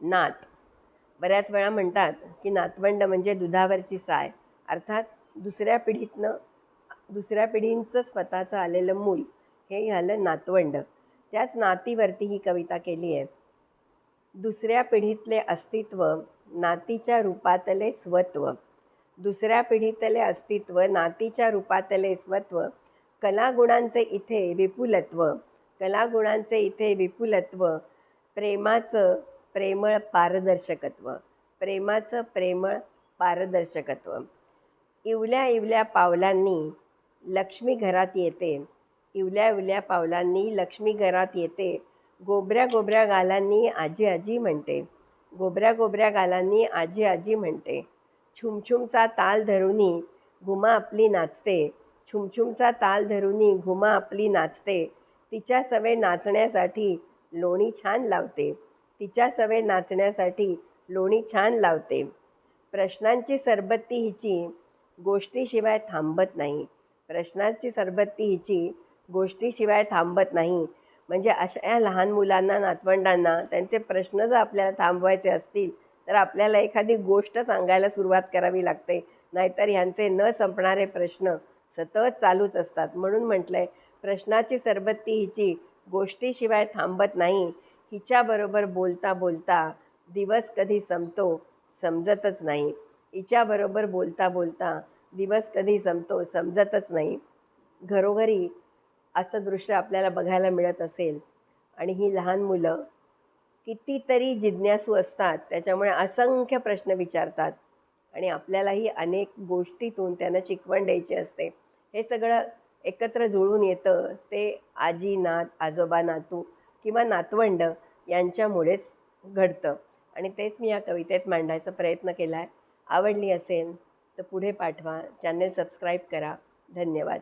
नात. बऱ्याच वेळा म्हणतात की नातवंड म्हणजे दुधावरची साय. अर्थात दुसऱ्या पिढीतनं दुसऱ्या पिढींचं स्वतःचं आलेलं मूल हे झालं नातवंड. त्याच नातीवरती ही कविता केली आहे. दुसऱ्या पिढीतले अस्तित्व नातीच्या रूपातले स्वत्व. दुसऱ्या पिढीतले अस्तित्व नातीच्या रूपातले स्वत्व. कलागुणांचे इथे विपुलत्व. कलागुणांचे इथे विपुलत्व. प्रेमाचं प्रेमळ पारदर्शकत्व. प्रेमाचं प्रेमळ पारदर्शकत्व. इवल्या इवल्या पावलांनी लक्ष्मी घरात येते. इवल्या इवल्या पावलांनी लक्ष्मी घरात येते. गोबऱ्या गोबऱ्या गालांनी आजी आजी म्हणते. गोबऱ्या गोबऱ्या गालांनी आजी आजी म्हणते. छुमछुमचा ताल धरूनी घुमा आपली नाचते. छुमछुमचा ताल धरूनी घुमा आपली नाचते. तिच्या सवय नाचण्यासाठी लोणी छान लावते. तिच्या सवय नाचण्यासाठी लोणी छान लावते. प्रश्नांची सरबत्ती हिची गोष्टीशिवाय थांबत नाही. प्रश्नांची सरबत्ती हिची गोष्टीशिवाय थांबत नाही. म्हणजे अशा या लहान मुलांना नातवंडांना त्यांचे प्रश्न जर आपल्याला थांबवायचे असतील तर आपल्याला एखादी गोष्ट सांगायला सुरुवात करावी लागते. नाहीतर ह्यांचे न संपणारे प्रश्न सतत चालूच असतात. म्हणून म्हटलं आहे प्रश्नाची सरबत्ती हिची गोष्टीशिवाय थांबत नाही. हिच्याबरोबर बोलता बोलता दिवस कधी संपतो समजतच नाही. हिच्याबरोबर बोलता बोलता दिवस कधी संपतो समजतच नाही. घरोघरी असं दृश्य आपल्याला बघायला मिळत असेल. आणि ही लहान मुलं कितीतरी जिज्ञासू असतात त्याच्यामुळे असंख्य प्रश्न विचारतात. आणि आपल्यालाही अनेक गोष्टीतून त्यांना शिकवण द्यायची असते. हे सगळं एकत्र जुळून येतं. ते आजी नात आजोबा नातू किंवा नातवंड यांच्यामुळेच घडतं. आणि तेच मी या कवितेत मांडायचा प्रयत्न केला आहे आवडली असेल तर पुढे पाठवा. चॅनल सबस्क्राईब करा. धन्यवाद.